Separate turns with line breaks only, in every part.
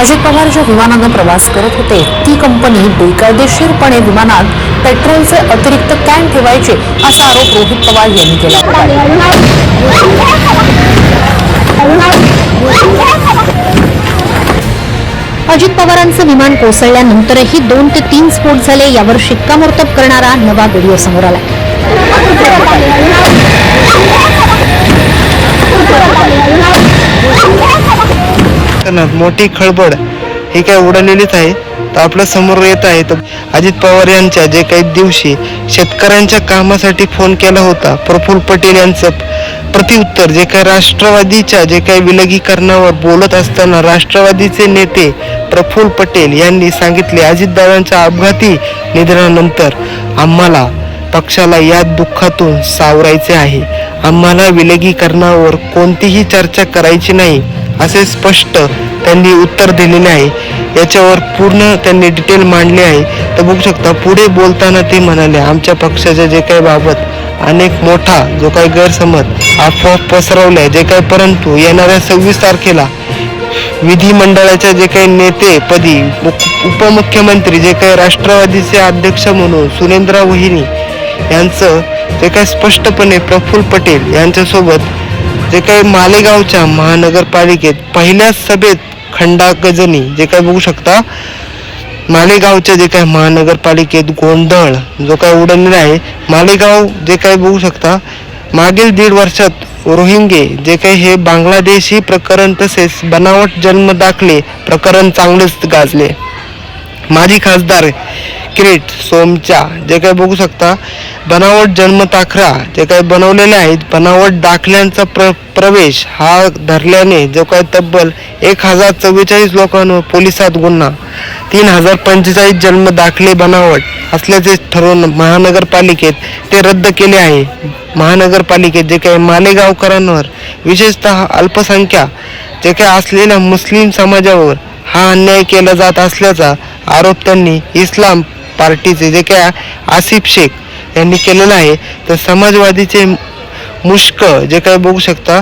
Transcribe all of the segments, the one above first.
अजित पवार ज्या विमानानं प्रवास करत होते ती कंपनी बेकायदेशीरपणे विमानात पेट्रोलचे अतिरिक्त कॅन ठेवायचे असा आरोप रोहित पवार यांनी केला. अजित पवारांचं विमान कोसळल्यानंतरही दोन ते तीन स्फोट झाले यावर शिक्कामोर्तब करणारा नवा व्हिडिओ समोर आला
ना मोठी खळबळ ही काय उडालेलीच आहे? तर आपल्यासमोर येत आहे तर अजित पवार यांच्या जे काही दिवशी शेतकऱ्यांच्या कामासाठी फोन केला होता प्रफुल्ल पटेल यांचं प्रतिउत्तर जे काही राष्ट्रवादीच्या जे काही विलगीकरणावर बोलत असताना राष्ट्रवादीचे नेते प्रफुल्ल पटेल यांनी सांगितले अजितदादांच्या अपघाती निधनानंतर आम्हाला पक्षाला या दुःखातून सावरायचे आहे. आम्हाला विलगीकरणावर कोणतीही चर्चा करायची नाही. असे स्पष्ट त्यांनी उत्तर दिलेले आहे याच्यावर पूर्ण त्यांनी डिटेल मांडले आहे. तर बघू शकता पुढे बोलताना ते म्हणाले आमच्या पक्षाच्या जे काही बाबत अनेक मोठा जो काही गैरसमज अफवा पसरवलाय जे काही परंतु येणाऱ्या सव्वीस तारखेला विधिमंडळाच्या जे काही नेतेपदी उपमुख्यमंत्री जे काही राष्ट्रवादीचे अध्यक्ष म्हणून सुरेंद्र वहिनी यांचं जे काही स्पष्टपणे प्रफुल्ल पटेल यांच्यासोबत जे काही मालेगावच्या महानगरपालिकेत पहिल्या सभेत खंडा गजनी जे काही बघू शकता मालेगावच्या जे काही महानगरपालिकेत गोंधळ जो काही उडलेला आहे मालेगाव जे काही बघू शकता मागील दीड वर्षात रोहिंगे जे काही हे बांगलादेशी प्रकरण तसेच बनावट जन्म दाखले प्रकरण चांगलेच गाजले. माजी खासदार किरीट सोमच्या. जे काही बघू शकता बनावट जन्मताखरा जे काही बनवलेले आहेत बनावट दाखल्यांचा प्र प्रवेश हा धरल्याने जो काही तब्बल एक हजार चव्वेचाळीस लोकांवर पोलिसात गुन्हा तीन हजार पंचेचाळीस जन्म दाखले बनावट असल्याचे ठरवून महानगरपालिकेत ते रद्द केले आहे. महानगरपालिकेत जे काही मालेगावकरांवर विशेषतः अल्पसंख्या जे काही असलेल्या मुस्लिम समाजावर हा अन्याय केला जात असल्याचा आरोप त्यांनी इस्लाम पार्टीचे जे काय आसिफ शेख यांनी केलेला आहे तर समाजवादीचे मुश्क जे काही बघू शकता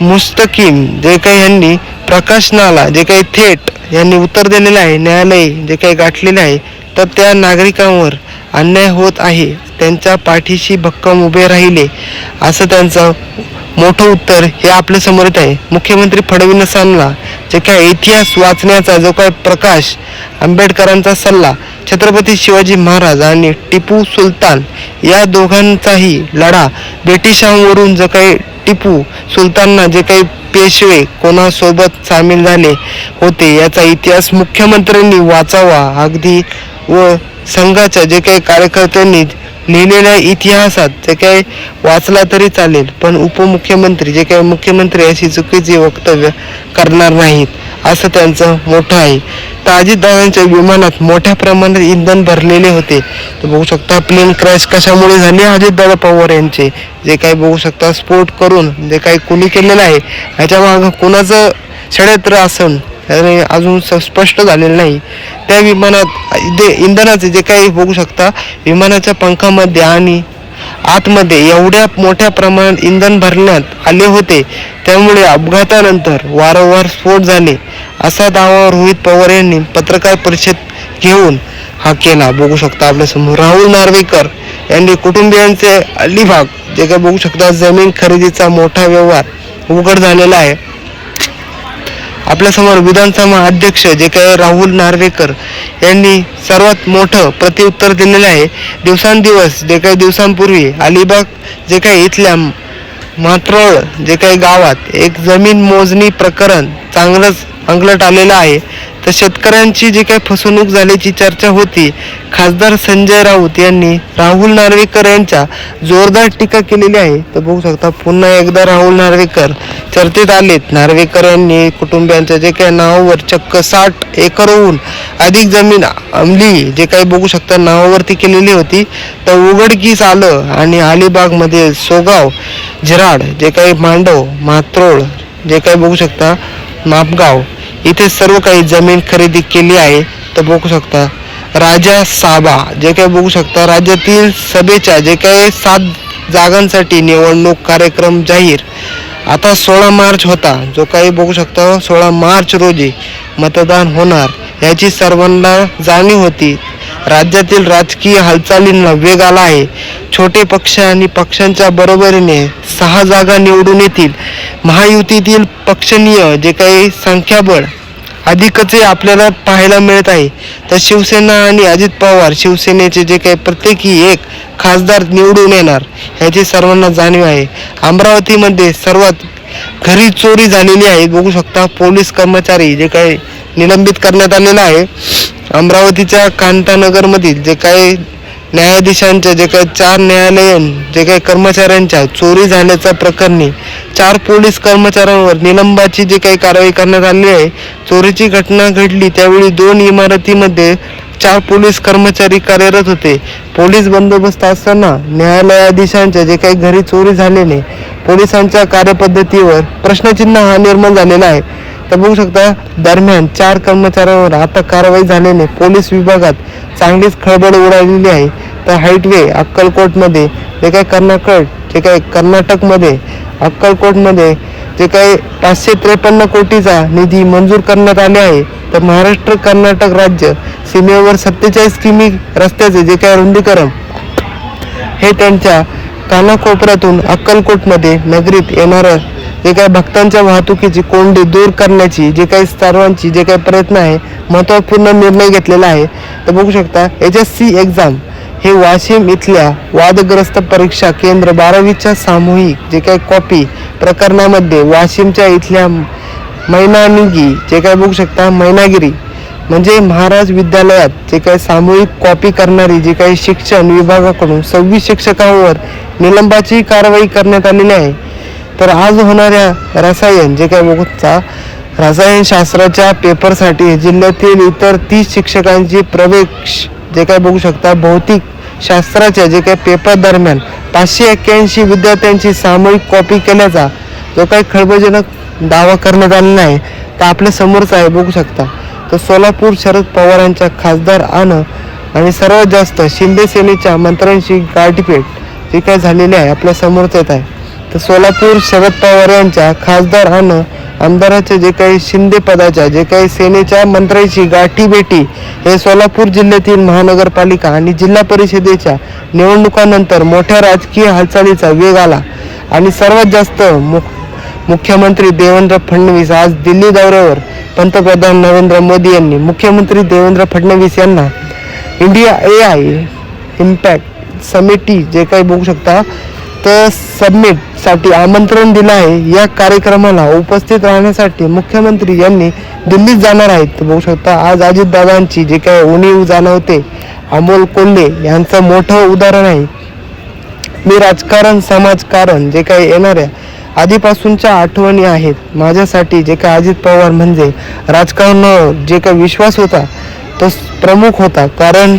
मुस्तकीम जे काही यांनी प्रकाशनाला जे काही थेट यांनी उत्तर दिलेलं आहे न्यायालय जे काही गाठलेले आहे तर त्या नागरिकांवर अन्याय होत आहे त्यांच्या पाठीशी भक्कम उभे राहिले असं त्यांचं मोठं उत्तर हे आपल्या समोरच आहे. मुख्यमंत्री फडणवीसांना जे काय इतिहास वाचण्याचा जो काय प्रकाश आंबेडकरांचा सल्ला छत्रपती शिवाजी महाराज आणि टिपू सुलतान या दोघांचाही लढा ब्रिटिशांवरून जो काही टिपू सुलतानना जे काही पेशवे कोणासोबत सामील झाले होते याचा इतिहास मुख्यमंत्र्यांनी वाचावा अगदी व संघाच्या जे काही कार्यकर्त्यांनी लिहिलेल्या इतिहासात जे काही वाचला तरी चालेल पण उपमुख्यमंत्री जे काही मुख्यमंत्री अशी चुकीची वक्तव्य करणार नाहीत असं त्यांचं मोठं आहे. तर विमानात मोठ्या प्रमाणात इंधन भरलेले होते. तर बघू शकता प्लेन क्रॅश कशामुळे झाले? अजितदादा पवार यांचे. जे काही बघू शकता स्फोट करून जे काही कुणी केलेलं आहे ह्याच्या मागं कुणाचं षडयंत्र असून? आणि अजून स- स्पष्ट झालेलं नाही. त्या विमानात जे इंधनाचे जे काही बघू शकता विमानाच्या पंखामध्ये आणि आतमध्ये एवढ्या मोठ्या प्रमाणात इंधन भरण्यात आले होते. त्यामुळे अपघातानंतर वारंवार स्फोट झाले. असा दावा रोहित पवार यांनी पत्रकार परिषद घेऊन हा केला. बघू शकता आपल्यासमोर राहुल नार्वेकर यांनी कुटुंबियांचे अलिभाग जे काही बघू शकता जमीन खरेदीचा मोठा व्यवहार उघड झालेला आहे. आपल्यासमोर विधानसभा अध्यक्ष जे काही राहुल नार्वेकर यांनी सर्वात मोठं प्रतिउत्तर दिलेलं आहे. दिवसांदिवस जे काही दिवसांपूर्वी अलिबाग जे काही इथल्या मात्रोळ जे काही गावात एक जमीन मोजणी प्रकरण चांगलंच अंगलट आलेलं आहे. तर शेतकऱ्यांची जी काही फसवणूक झाल्याची चर्चा होती खासदार संजय राऊत यांनी राहुल नार्वेकर यांच्या जोरदार टीका केलेली आहे. तर बघू शकता पुन्हा एकदा राहुल नार्वेकर चर्चेत आलेत. नार्वेकर यांनी कुटुंबियांच्या जे काही नावावर चक्क साठ एकरहून अधिक जमीन अंमली जे काही बघू शकता नावावरती केलेली होती. तर उघडकीस आलं आणि अलिबागमध्ये सोगाव झिराड जे काही मांडव मात्रोळ जे काही बघू शकता मापगाव इथे सर्व काही जमीन खरेदी केली आहे तर बघू शकता. राजा साबा जे काही बघू शकता राज्यातील सभेच्या जे काही सात जागांसाठी निवडणूक कार्यक्रम जाहीर. आता सोळा मार्च होता जो काही बघू शकता सोळा मार्च रोजी मतदान होणार याची सर्वांना जाणीव होती. राज्यातील राजकीय हालचालींना वेग आला आहे. छोटे पक्ष आणि पक्षांच्या बरोबरीने सहा जागा निवडून येतील. महायुतीतील पक्षनीय जे काही संख्याबळ अधिकच आपल्याला पाहायला मिळत आहे. तर शिवसेना आणि अजित पवार शिवसेनेचे जे काही प्रत्येकी एक खासदार निवडून येणार ह्याची सर्वांना जाणीव आहे. अमरावतीमध्ये सर्वात घरी चोरी झालेली आहे. बघू शकता पोलीस कर्मचारी जे काही निलंबित करण्यात आलेला आहे. अमरावतीच्या कांतानगरमधील जे काही न्यायाधीशांच्या जे काही चार न्यायालयीन जे काही कर्मचाऱ्यांच्या चोरी झाल्याच्या प्रकरणी चार पोलीस कर्मचाऱ्यांवर निलंबाची जी काही कारवाई करण्यात आली आहे चोरीची घटना घडली त्यावेळी दोन इमारतीमध्ये चार पोलीस कर्मचारी कार्यरत होते. पोलीस बंदोबस्त असताना न्यायालयाधीशांच्या जे काही घरी चोरी झाल्याने पोलिसांच्या कार्यपद्धतीवर प्रश्नचिन्ह हा निर्माण झालेला आहे. तर बघू शकता दरम्यान चार कर्मचाऱ्यांवर आता कारवाई झाल्याने पोलीस विभागात चांगलीच खळबळ उडालेली आहे. तर हाईटवे अक्कलकोटमध्ये जे काही कर्नाटक जे काही कर्नाटकमध्ये अक्कलकोटमध्ये जे काही पाचशे त्रेपन्न कोटीचा निधी मंजूर करण्यात आले आहे. तर महाराष्ट्र कर्नाटक राज्य सीमेवर सत्तेचाळीस किमी रस्त्याचे जे काही रुंदीकरण हे त्यांच्या कानाकोपऱ्यातून अक्कलकोटमध्ये नगरीत येणारं जे काही भक्तांच्या वाहतुकीची कोंडी दूर करण्याची जे काही सर्वांची जे काही प्रयत्न आहे महत्त्वपूर्ण निर्णय घेतलेला आहे. तर बघू शकता एच एस सी एक्झाम हे वाशिम इथल्या वादग्रस्त परीक्षा केंद्र बारावीच्या सामूहिक जे काही कॉपी प्रकरणामध्ये वाशिमच्या इथल्या मैनानिगी जे काही बघू शकता मैनागिरी म्हणजे महाराज विद्यालयात जे काही सामूहिक कॉपी करणारी जे काही शिक्षण विभागाकडून सव्वीस शिक्षकांवर निलंबाची कारवाई करण्यात आलेली आहे. तर आज होणाऱ्या रसायन जे काय बघूचा रसायनशास्त्राच्या पेपरसाठी जिल्ह्यातील इतर तीस शिक्षकांची प्रवेश जे काय बघू शकता भौतिक शास्त्राच्या जे काही पेपर दरम्यान पाचशे एक्क्याऐंशी विद्यार्थ्यांची सामूहिक कॉपी केल्याचा जो काही खळबळजनक दावा करण्यात आलेला आहे तर आपल्या समोरच आहे बघू शकता. तर सोलापूर शरद पवारांच्या खासदार आणं आणि सर्वात जास्त शिंदे सेनेच्या मंत्र्यांची गाठभेट जे काय झालेली आहे आपल्या समोरच येत आहे. तर सोलापूर शरद पवार यांच्या खासदार आणि आमदाराच्या जे काही शिंदे पदाच्या जे काही सेनेच्या मंत्र्यांची गाठी भेटी हे सोलापूर जिल्ह्यातील महानगरपालिका आणि जिल्हा परिषदेच्या निवडणुकानंतर मोठ्या राजकीय हालचालीचा वेग आला. आणि सर्वात जास्त मुख मुख्यमंत्री देवेंद्र फडणवीस आज दिल्ली दौऱ्यावर पंतप्रधान नरेंद्र मोदी यांनी मुख्यमंत्री देवेंद्र फडणवीस यांना इंडिया ए आय इम्पॅक्ट समिटी जे काही बघू शकता तर सबमिटसाठी आमंत्रण दिलं आहे. या कार्यक्रमाला उपस्थित राहण्यासाठी मुख्यमंत्री यांनी दिल्लीत जाणार आहेत. बघू शकता आज अजितदादांची जे काय उणीव जाणवते अमोल कोल्हे यांचं मोठं उदाहरण आहे. मी राजकारण समाजकारण जे काही येणाऱ्या आधीपासूनच्या आठवणी आहेत. माझ्यासाठी जे काय अजित पवार म्हणजे राजकारणावर जे काही विश्वास होता तो प्रमुख होता. कारण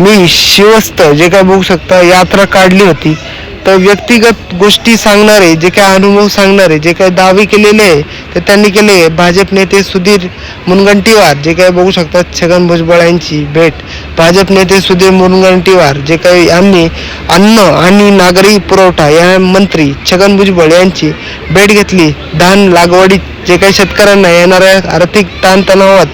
मी शिवस्त जे काय बघू शकता यात्रा काढली होती. तर व्यक्तिगत गोष्टी सांगणारे जे काय अनुभव सांगणारे जे काय दावे केलेले आहे ते त्यांनी केले भाजप नेते सुधीर मुनगंटीवार जे काय बघू शकतात छगन भुजबळ यांची भेट. भाजप नेते सुधीर मुनगंटीवार जे काही यांनी अन्न आणि नागरी पुरवठा या मंत्री छगन भुजबळ यांची भेट घेतली. धान लागवडीत जे काही शेतकऱ्यांना येणाऱ्या आर्थिक ताणतणावात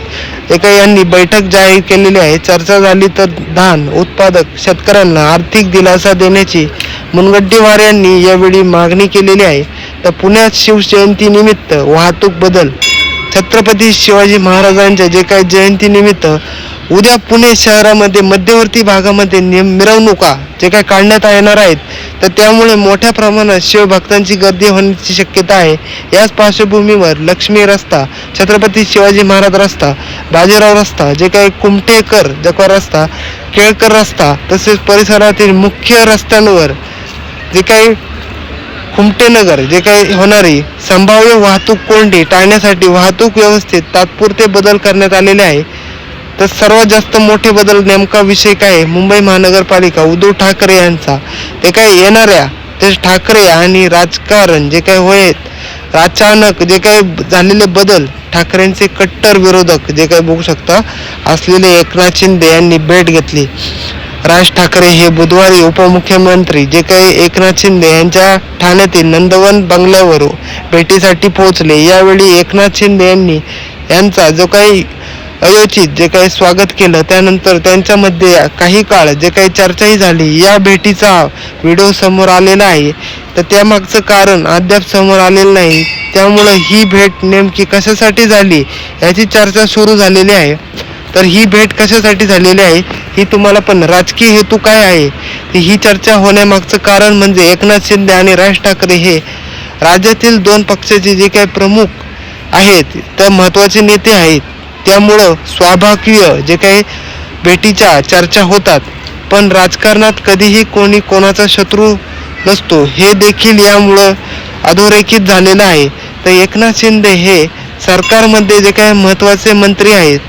जे काही यांनी बैठक जाहीर केलेली आहे चर्चा झाली तर धान उत्पादक शेतकऱ्यांना आर्थिक दिलासा देण्याची मुनगंटीवार यांनी यावेळी मागणी केलेली आहे. तर पुण्यात शिवजयंतीनिमित्त वाहतूक बदल. छत्रपती शिवाजी महाराजांच्या जे काही जयंतीनिमित्त उद्या पुणे शहरामध्ये मध्यवर्ती भागामध्ये मिरवणुका जे काही काढण्यात येणार आहेत तर त्यामुळे मोठ्या प्रमाणात शिवभक्तांची गर्दी होण्याची शक्यता आहे. याच पार्श्वभूमीवर लक्ष्मी रस्ता छत्रपती शिवाजी महाराज रस्ता बाजीराव रस्ता जे काही कुमटेकर जकवा रस्ता केळकर रस्ता तसेच परिसरातील मुख्य रस्त्यांवर जे काही कुमटेनगर जे काही होणारी संभाव्य वाहतूक कोंडी टाळण्यासाठी वाहतूक व्यवस्थेत तात्पुरते बदल करण्यात आलेले आहे. तर सर्वात जास्त मोठे बदल नेमका विषय काय? आहे? मुंबई महानगरपालिका उद्धव ठाकरे यांचा. ते काय येणाऱ्या ते ठाकरे आणि राजकारण जे काही होयत अचानक जे काही झालेले बदल ठाकरेंचे कट्टर विरोधक जे काही बघू शकता असलेले एकनाथ शिंदे यांनी भेट घेतली. राज ठाकरे हे बुधवारी उपमुख्यमंत्री जे काही एकनाथ शिंदे यांच्या ठाण्यातील नंदवन बंगल्यावर भेटीसाठी पोहोचले. यावेळी एकनाथ शिंदे यांनी यांचा जो काही अयोचित जे काही स्वागत केलं त्यानंतर त्यांच्यामध्ये काही काळ जे काही चर्चाही झाली या भेटीचा व्हिडिओ समोर आलेला आहे. तर त्यामागचं कारण अद्याप समोर आलेलं नाही. त्यामुळं ही भेट नेमकी कशासाठी झाली याची चर्चा सुरू झालेली आहे. तर ही भेट कशासाठी झालेली आहे? ही तुम्हाला पण राजकीय हेतू काय आहे? ही चर्चा होण्यामागचं कारण म्हणजे एकनाथ शिंदे आणि राज ठाकरे हे राज्यातील दोन पक्षाचे जे काही प्रमुख आहेत त्या महत्त्वाचे नेते आहेत. त्यामुळं स्वाभाविक जे काही भेटीच्या चर्चा होतात. पण राजकारणात कधीही कोणी कोणाचा शत्रू नसतो. हे देखील यामुळं अधोरेखित झालेलं आहे. तर एकनाथ शिंदे हे सरकारमध्ये जे काही महत्त्वाचे मंत्री आहेत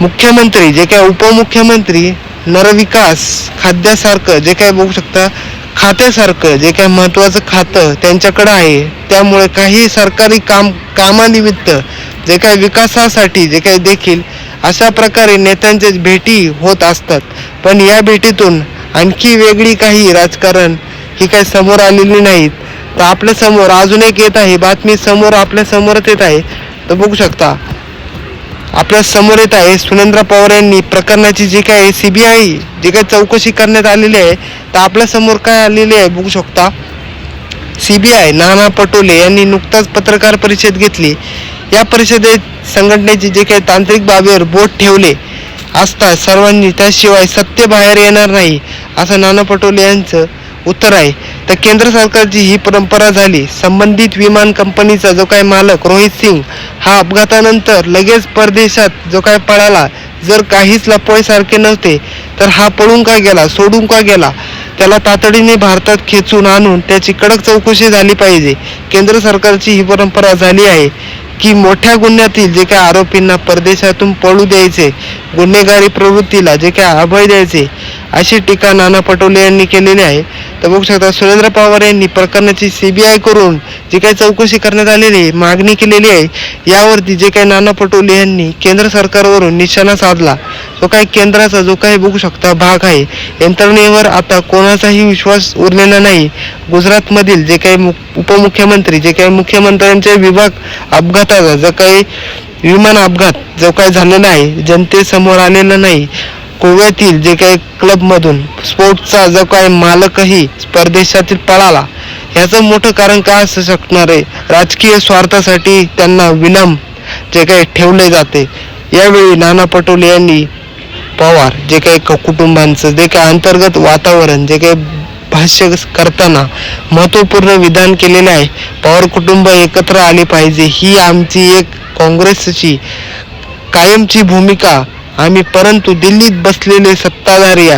मुख्यमंत्री जे काय उपमुख्यमंत्री नरविकास खाद्यासारखं जे काय बघू शकता खात्यासारखं जे काय महत्त्वाचं खातं त्यांच्याकडं आहे. त्यामुळे काही सरकारी काम कामानिमित्त जे काय विकासासाठी जे काही देखील अशा प्रकारे नेत्यांच्या भेटी होत असतात. पण या भेटीतून आणखी वेगळी काही राजकारण ही काही समोर आलेली नाहीत. तर आपल्यासमोर अजून एक येत आहे बातमी समोर आपल्यासमोरच येत आहे. तर बघू शकता. आपल्यासमोर येत आहे सुनेंद्र पवार यांनी. प्रकरणाची जी काय सीबीआय जी काही चौकशी करण्यात आलेली आहे तर आपल्यासमोर काय आलेली आहे बघू शकता. सीबीआय नाना पटोले यांनी नुकताच पत्रकार परिषद घेतली. या परिषदेत संघटनेचे जे काही तांत्रिक बाबीवर बोट ठेवले असता सर्वांनी त्याशिवाय सत्य बाहेर येणार नाही असं नाना पटोले यांचं उत्तर आहे. तर केंद्र सरकारची ही परंपरा झाली. संबंधित विमान कंपनीचा जो काय मालक रोहित सिंग हा अपघातानंतर लगेच परदेशात जो काय पळाला जर काहीच लपवायसारखे नव्हते तर हा पळून का गेला सोडून का गेला? त्याला तातडीने भारतात खेचून आणून त्याची कडक चौकशी झाली पाहिजे. केंद्र सरकारची ही परंपरा झाली आहे. की मोठ्या गुन्ह्यातील जे काही आरोपींना परदेशातून पळू द्यायचे गुन्हेगारी प्रवृत्तीला जे काय अभय द्यायचे अशी टीका नाना पटोले यांनी केलेली आहे. तर बघू शकता सुरेंद्र पवार यांनी प्रकरणाची सीबीआय करून जी काही चौकशी करण्यात आलेली आहे मागणी केलेली आहे यावरती जे काही नाना पटोले यांनी केंद्र सरकारवरून निशाणा साधला. जो काही केंद्राचा जो काही बघू शकता भाग आहे यंत्रणेवर आता कोणाचाही विश्वास उरलेला नाही. गुजरातमधील जे काही उपमुख्यमंत्री जे काही मुख्यमंत्र्यांचे विभाग अपघाताचा जो काही विमान अपघात जो काही झालेला आहे जनतेसमोर आलेला नाही गोव्यातील जे काही क्लबमधून स्पोर्ट्सचा जो काही मालकही परदेशातील पळाला ह्याचं मोठं कारण काय असू शकणार आहे? राजकीय स्वार्थासाठी त्यांना विलंब जे काही ठेवले जाते. यावेळी नाना पटोले यांनी पवार जे काही क- कुटुंबांचं जे काही अंतर्गत वातावरण जे काही भाष्य करताना महत्त्वपूर्ण विधान केलेले आहे पवार कुटुंब एकत्र आले पाहिजे ही आमची एक काँग्रेसची कायमची भूमिका. आम्ही परंतु दिल्लीत बसलेले सत्ताधारी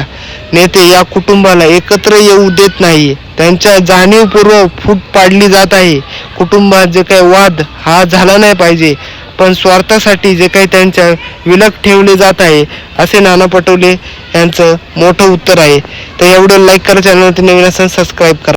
नेते या कुटुंबाला एकत्र येऊ देत नाही. त्यांच्या जाणीवपूर्वक फूट पाडली जात आहे. कुटुंबात जे काही वाद हा झाला नाही पाहिजे. पण स्वार्थासाठी जे काही त्यांच्या विलक ठेवले जात आहे असे नाना पटोले यांचं मोठं उत्तर आहे. तर एवढं लाईक करा चॅनल नवीन असेल सबस्क्राईब करा.